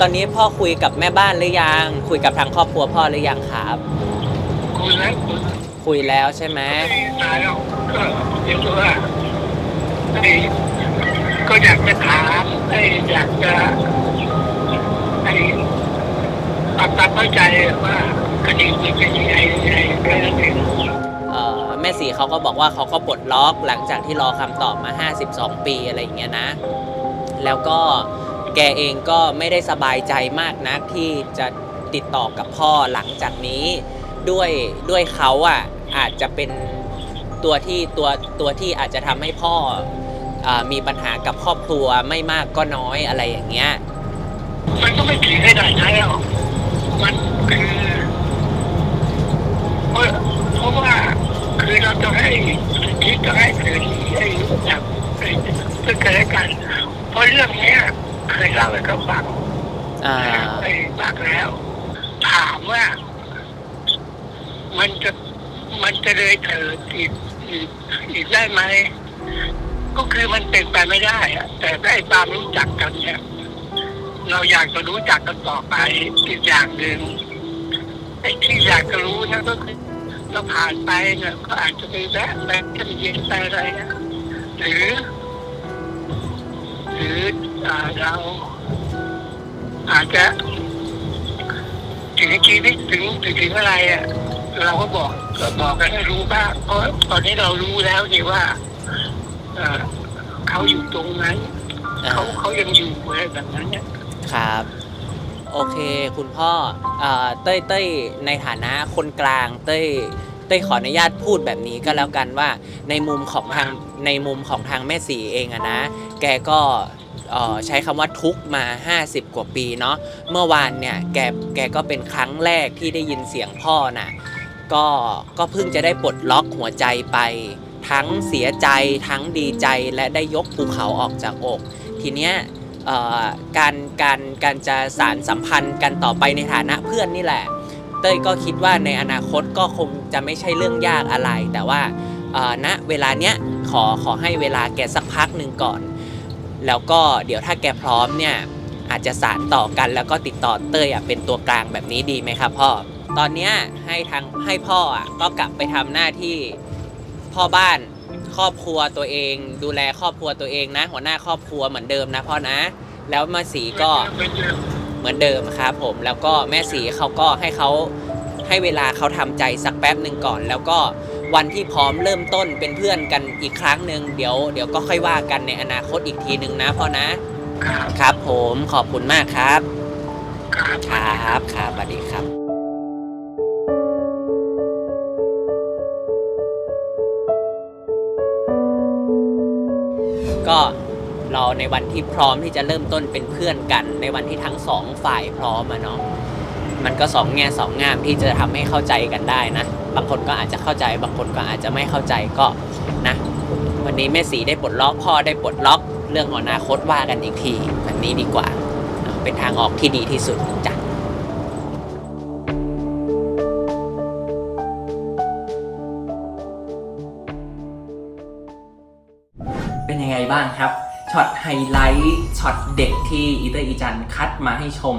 ตอนนี้พ่อคุยกับแม่บ้านหรือยัง คุยกับทางครอบครัวพ่อหรือยังครับ คุยแล้วคุยคุยแล้วใช่ไหมไม่ตายแล้วก็เดี๋ยวว่าไอ้ก็อยากจะถามไอ้อยากจะไอ้ปรับความเข้าใจว่าคดีเป็นยังไงไอ้แค่นั้นเองเอ่อแม่สีเขาก็บอกว่าเขาก็ปลดล็อกหลังจากที่รอคำตอบมา 52 ปีอะไรอย่างเงี้ยนะ แล้วก็ แกเองก็ไม่ได้สบายใจมากนักที่จะติดต่อกับพ่อหลังจากนี้ด้วยด้วยเขาอะอาจจะเป็นตัวที่ตัวตัวที่อาจจะทำให้พ่ออมีปัญหากับครอบครัวไม่มากก็น้อยอะไรอย่างเงี้ยมันก็ไม่ถึงขนาดนั้นหรอกมันคือเพราะว่าคือเราจะให้คิดจะให้เกิดให้แบบไอ้ซึ่งกันและกันเพราะเรื่องเนี้ย เคยเล่าให้เขาฟังอ่าไอ้มากแล้ว ถามว่า มันจะมันจะเลยเถิดอีกอีกอีกได้ไหม ก็คือมันเป็นไปไม่ได้อะแต่ได้ตามรู้จักกันเนี่ย เราอยากจะรู้จักกันต่อไปอีกอย่างหนึ่งไอ้ที่อยากจะรู้นะก็คือเราผ่านไปเนี่ยก็อาจจะไปแวะแวะจะเย็นไปอะไรนะหรือ หรืออ่า เราอาจจะถึงชีวิตถึงถึงถึงอะไรอะ เราก็บอกก็บอกกันให้รู้บ้างเพราะตอนนี้เรารู้แล้วนี่ว่าเอ่อเขาอยู่ตรงนั้นอ่าเขาเขายังอยู่อะไรแบบนั้นเนี่ยครับโอเค คุณพ่อเอ่อเต้ยเต้ยในฐานะคนกลาง เต้ยเต้ยขออนุญาตพูดแบบนี้ก็แล้วกันว่าในมุมของทางในมุมของทางแม่สีเองอะนะ แกก็เอ่อ ใช้คำว่าทุกมา 50 กว่าปีเนาะเมื่อวานเนี่ยแกแกก็เป็นครั้งแรกที่ได้ยินเสียงพ่อน่ะก็ก็เพิ่งจะได้ปลดล็อกหัวใจไป ทั้งเสียใจทั้งดีใจและได้ยกภูเขาออกจากอก ทีเนี้ยการการการจะสารสัมพันธ์กันต่อไปในฐานะเพื่อนนี่แหละ เต้ยก็คิดว่าในอนาคตก็คงจะไม่ใช่เรื่องยากอะไร แต่ว่าเอ่อณเวลาเนี้ยขอขอให้เวลาแกสักพักหนึ่งก่อน แล้วก็เดี๋ยวถ้าแกพร้อมเนี่ยอาจจะสารต่อกันแล้วก็ติดต่อเต้ยเป็นตัวกลางแบบนี้ดีไหมครับพ่อ ตอนนี้ให้ทางให้พ่ออะก็กลับไปทำหน้าที่พ่อบ้านครอบครัวตัวเอง ดูแลครอบครัวตัวเองนะ หัวหน้าครอบครัวเหมือนเดิมนะพ่อนะ แล้วมาสีก็เป็นเรื่องเหมือนเดิมครับผมแล้วก็แม่สีเขาก็ให้เขาให้เวลาเขาทำใจสักแป๊บหนึ่งก่อน แล้วก็ วันที่พร้อมเริ่มต้นเป็นเพื่อนกันอีกครั้งหนึ่งเดี๋ยวเดี๋ยวก็ค่อยว่ากันในอนาคตอีกทีหนึ่งนะพ่อนะ ครับครับผมขอบคุณมากครับครับ ครับครับสวัสดีครับก็เราในวันที่พร้อมที่จะเริ่มต้นเป็นเพื่อนกัน ในวันที่ทั้งสองฝ่ายพร้อมอะเนาะ มันก็สองแง่สองงามที่จะทำให้เข้าใจกันได้นะ บางคนก็อาจจะเข้าใจ บางคนก็อาจจะไม่เข้าใจก็นะ วันนี้แม่สีได้ปลดล็อกพ่อได้ปลดล็อก เรื่องของอนาคตว่ากันอีกทีแบบนี้ดีกว่าเนาะเป็นทางออกที่ดีที่สุดจ้ะเป็นยังไงบ้างครับช็อตไฮไลท์ช็อตเด็กที่อีเตอร์อีจันคัดมาให้ชม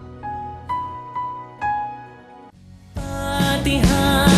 าฏิ